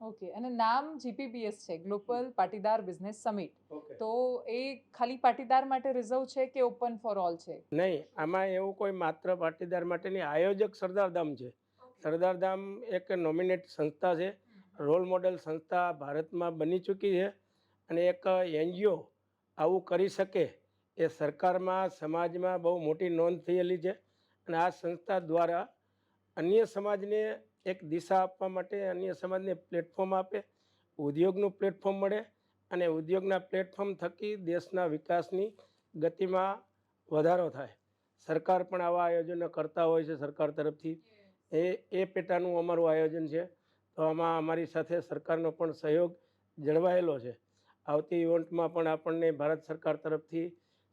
Okay અને નામ GPBS છે ગ્લોબલ પાટીદાર બિઝનેસ સમિટ તો એ ખાલી પાટીદાર માટે રિઝર્વ છે કે ઓપન ફોર ઓલ છે? નહીં આમાં એવું કોઈ માત્ર પાટીદાર માટેની આયોજક સરદારધામ છે. સરદારધામ એક નોમિનેટ સંસ્થા છે. રોલ મોડેલ સંસ્થા ભારતમાં બની ચૂકી છે અને એક એનજીઓ આવું કરી શકે એ સરકારમાં સમાજમાં બહુ મોટી નોંધ થયેલી છે અને આ સંસ્થા દ્વારા અન્ય સમાજને એક દિશા આપવા માટે અન્ય સમાજને પ્લેટફોર્મ આપે ઉદ્યોગનું પ્લેટફોર્મ મળે અને ઉદ્યોગના પ્લેટફોર્મ થકી દેશના વિકાસની ગતિમાં વધારો થાય. સરકાર પણ આવા આયોજનો કરતા હોય છે સરકાર તરફથી. એ એ પેટાનું અમારું આયોજન છે. તો આમાં અમારી સાથે સરકારનો પણ સહયોગ જળવાયેલો છે. આવતી ઇવેન્ટમાં પણ આપણને ભારત સરકાર તરફથી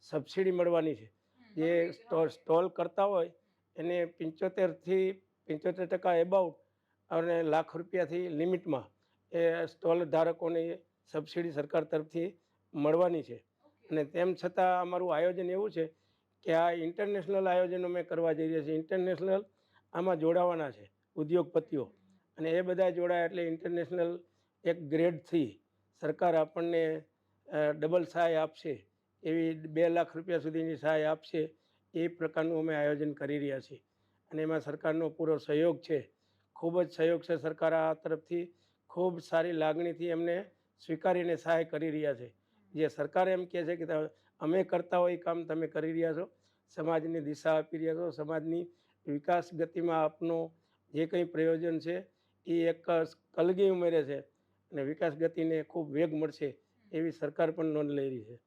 સબસિડી મળવાની છે. જે સ્ટોલ કરતા હોય એને પંચોતેરથી પંચોતેર ટકા એબાઉટ અને લાખ રૂપિયાથી લિમિટમાં એ સ્ટોલ ધારકોને સબસિડી સરકાર તરફથી મળવાની છે. અને તેમ છતાં અમારું આયોજન એવું છે કે આ ઇન્ટરનેશનલ આયોજનો અમે કરવા જઈ રહ્યા છીએ. ઇન્ટરનેશનલ આમાં જોડાવાના છે ઉદ્યોગપતિઓ. અને એ બધા જોડાયા એટલે ઇન્ટરનેશનલ એક ગ્રેડથી સરકાર આપણને ડબલ સહાય આપશે. એવી બે લાખ રૂપિયા સુધીની સહાય આપશે. એ પ્રકારનું અમે આયોજન કરી રહ્યા છીએ. અને એમાં સરકારનો પૂરો સહયોગ છે. ખૂબ જ સહયોગ છે સરકાર આ તરફથી. ખૂબ સારી લાગણીથી એમને સ્વીકારીને સહાય કરી રહ્યા છે. જે સરકાર એમ કહે છે કે અમે કરતા હોય એ કામ તમે કરી રહ્યા છો. સમાજની દિશા આપી રહ્યા છો. સમાજની વિકાસ ગતિમાં આપનો જે કંઈ પ્રયોજન છે એ એક કલગી ઉમેરે છે. અને વિકાસ ગતિને ખૂબ વેગ મળશે એવી સરકાર પણ નોંધ લઈ રહી છે.